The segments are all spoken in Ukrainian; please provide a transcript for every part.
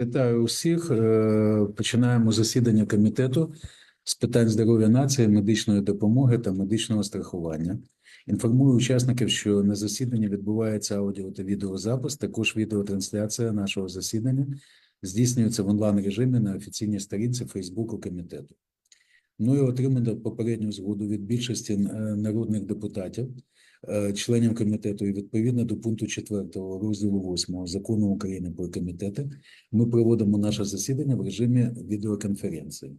Вітаю усіх. Е, Починаємо засідання комітету з питань здоров'я нації, медичної допомоги та медичного страхування. Інформую учасників, що на засіданні відбувається аудіо та відеозапис. Також відеотрансляція нашого засідання здійснюється в онлайн режимі на офіційній сторінці Фейсбуку комітету. Мною отримано попередню згоду від більшості е, народних депутатів, членів комітету, і відповідно до пункту 4 розділу 8 закону України про комітети, ми проводимо наше засідання в режимі відеоконференції.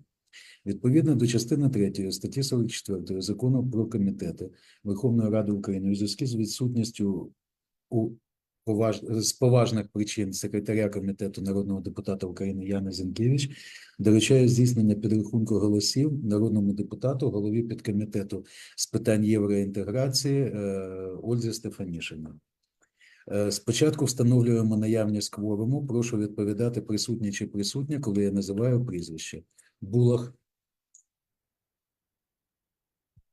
Відповідно до частини 3 статті 44 закону про комітети Верховної Ради України у зв'язку з відсутністю у. З поважних причин секретаря комітету народного депутата України Яни Зінкевич доручаю здійснення підрахунку голосів народному депутату, голові підкомітету з питань євроінтеграції е, Ользі Стефанішині. Е, Спочатку встановлюємо наявність кворуму. Прошу відповідати присутні чи присутня, коли я називаю прізвище. Булах,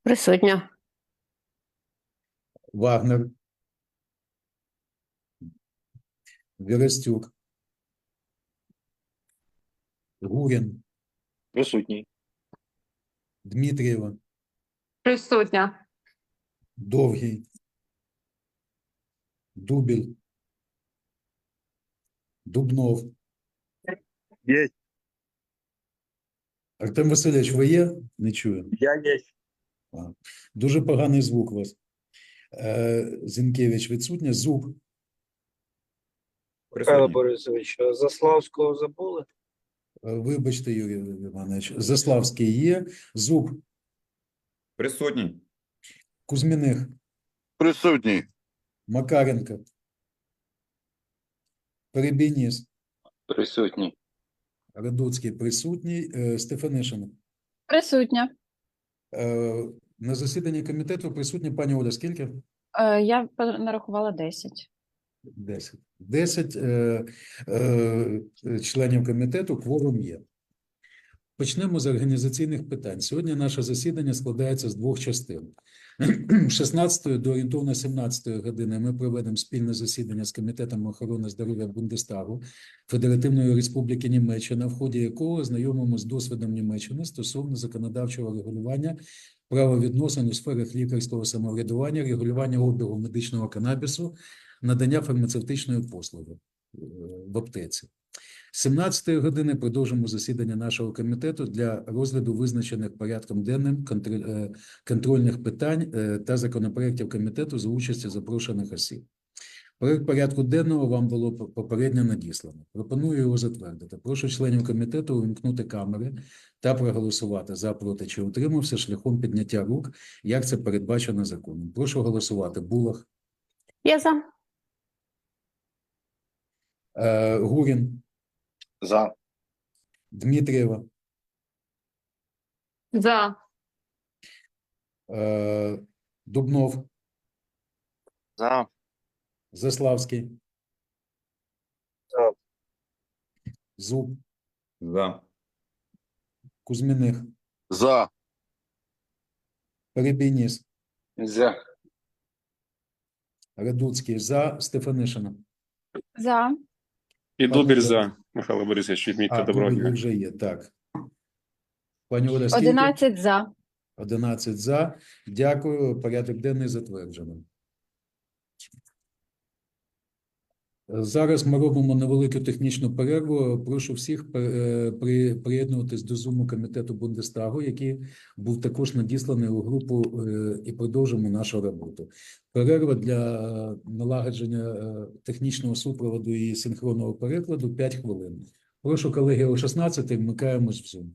Присутня. Вагнер, Вірастюк, Гурін, Присутній. Дмитрієва, Присутня. Довгий, Дубіль, Дубнов. Є. Артем Васильович, ви є? Не чую. Я є. А, Дуже поганий звук у вас. Е, Зінкевич відсутня. Зуб, Михайло Борисович, Заславського забули? Е, вибачте, Юрій Іванович. Заславський є. Зуб, Присутній. Кузьміних, Присутній. Макаренко, Перебініс, Присутній. Радуцький присутній, е, Стефанишина. Присутня. Е, На засіданні комітету присутня пані Оля. Скільки? Е, Я пер- нарахувала 10. Десять. Десять е, е, членів комітету кворум є. Почнемо з організаційних питань. Сьогодні наше засідання складається з двох частин. З 16 до орієнтовно 17 години ми проведемо спільне засідання з Комітетом охорони здоров'я Бундестагу Федеративної Республіки Німеччина, в ході якого знайомимо з досвідом Німеччини стосовно законодавчого регулювання правовідносин у сферах лікарського самоврядування, регулювання обігу медичного канабісу, надання фармацевтичної послуги е, в аптеці. З 17 години продовжимо засідання нашого комітету для розгляду визначених порядком денним е, контрольних питань е, та законопроєктів комітету за участі запрошених осіб. Проект порядку денного вам було попередньо надіслано. Пропоную його затвердити. Прошу членів комітету увімкнути камери та проголосувати за, проти чи утримався шляхом підняття рук, як це передбачено законом. Прошу голосувати. Булах, Я за. Е, Гурін, За. Дмитрієва, За. е, Дубнов, За. Заславський. За. Зуб, За. Кузьміних, За. Перебійніс, За. Радуцький, за, Стефанишина. За. І Дубіль за. Михайло Борисович, відмітьте доброго дня. вже є, так. Пані Оля, скільки? 11 за. 11 за. Дякую. Порядок денний затверджено. Зараз ми робимо невелику технічну перерву. Прошу всіх е, при- приєднуватись до зуму комітету Бундестагу, який був також надісланий у групу, е, і продовжимо нашу роботу. Перерва для налагодження е, технічного супроводу і синхронного перекладу 5 хвилин. Прошу колеги о 16 вмикаємось в Zoom.